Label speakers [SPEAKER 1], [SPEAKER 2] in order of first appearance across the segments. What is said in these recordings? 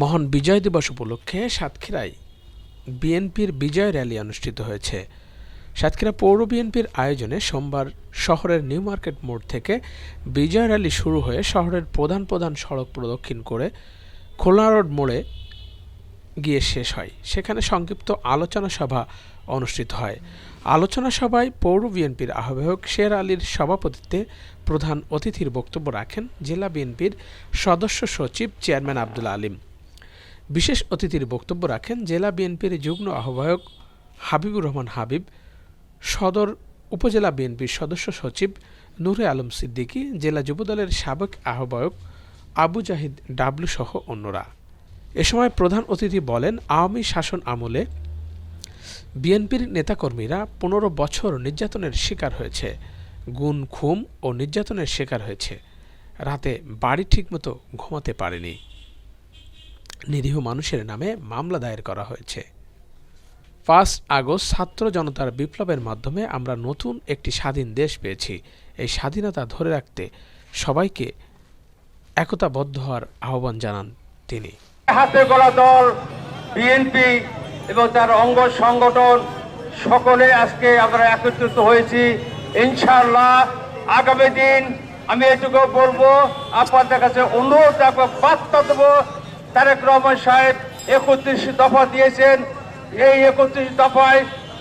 [SPEAKER 1] মহান বিজয় দিবস উপলক্ষে সাতক্ষীরায় বিএনপির বিজয় র্যালি অনুষ্ঠিত হয়েছে। সাতক্ষীরা পৌর বিএনপির আয়োজনে সোমবার শহরের নিউ মার্কেট মোড় থেকে বিজয় র্যালি শুরু হয়ে শহরের প্রধান প্রধান সড়ক প্রদক্ষিণ করে খুলনা রোড মোড়ে গিয়ে শেষ হয়। সেখানে সংক্ষিপ্ত আলোচনা সভা অনুষ্ঠিত হয়। আলোচনা সভায় পৌর বিএনপির আহ্বায়ক শের আলীর সভাপতিত্বে প্রধান অতিথির বক্তব্য রাখেন জেলা বিএনপির সদস্য সচিব চেয়ারম্যান আব্দুল আলিম। বিশেষ অতিথির বক্তব্য রাখেন জেলা বিএনপির যুগ্ম আহ্বায়ক হাবিবুর রহমান হাবিব, সদর উপজেলা বিএনপির সদস্য সচিব নূরে আলম সিদ্দিকী, জেলা যুবদলের সাবেক আহ্বায়ক আবু জাহিদ ডাবলু সহ অন্যরা। এ সময় প্রধান অতিথি বলেন, আওয়ামী শাসন আমলে বিএনপির নেতাকর্মীরা পনেরো বছর নির্যাতনের শিকার হয়েছে, গুণ খুম ও নির্যাতনের শিকার হয়েছে। রাতে বাড়ি ঠিকমতো ঘুমাতে পারেনি। নিরীহ মানুষের নামে মামলা দায়ের করা হয়েছে। পাঁচ আগস্ট ছাত্র জনতার বিপ্লবের মাধ্যমে আমরা নতুন একটি স্বাধীন দেশ পেয়েছি। এই স্বাধীনতা ধরে রাখতে সবাইকে একতাবদ্ধ হওয়ার আহ্বান জানান তিনি।
[SPEAKER 2] হাতে গলা দল বিএনপি এবং তার অঙ্গ সংগঠন, সকলে আজকে আমরা একত্রিত হয়েছি। ইনশাআল্লাহ আগামী দিন আমি এটুকু বলব, আপনাদের কাছে অনুরোধ রাখব, বার্তা দেবো তারেক রহমান সাহেব একত্রিশ দফা দিয়েছেন। এই একত্রিশ দফায়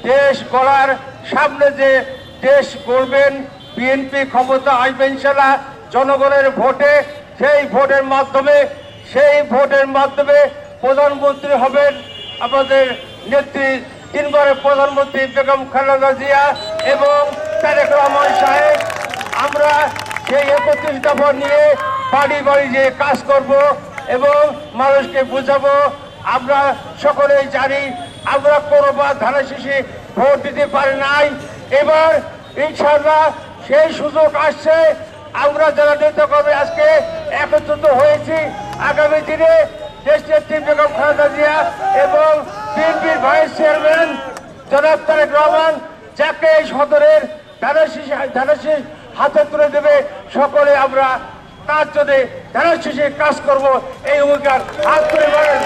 [SPEAKER 2] দেশ গড়ার সামনে যে দেশ গড়বেন বিএনপি ক্ষমতা আসবে ইনশাল্লাহ জনগণের ভোটে। সেই ভোটের মাধ্যমে, সেই ভোটের মাধ্যমে প্রধানমন্ত্রী হবেন আমাদের নেত্রী তিনবারের প্রধানমন্ত্রী বেগম খালেদা জিয়া এবং তারেক রহমান সাহেব। আমরা সেই একত্রিশ দফা নিয়ে বাড়ি বাড়ি যে কাজ করব এবং মানুষকে বুঝাবো, আমরা সকলেই জানি আমরা কোনোবার ধারা শেষে ভোট দিতে পারি নাই। এবার ইনশাল্লাহ সেই সুযোগ আসছে, আমরা যারা নেতা কর্মী আজকে একত্রিত হয়েছি, আগামী দিনে দেশ নেত্রী বেগম খালেদা জিয়া এবং বিএনপির ভাইস চেয়ারম্যান জনাব তারেক রহমান, যাকে এই সদরের ধানাশিস ধানাশিস হাতে তুলে দেবে, সকলে আমরা তার যদি জন্য শেষে কাজ করব এই অঙ্গীকার হাত বলেন।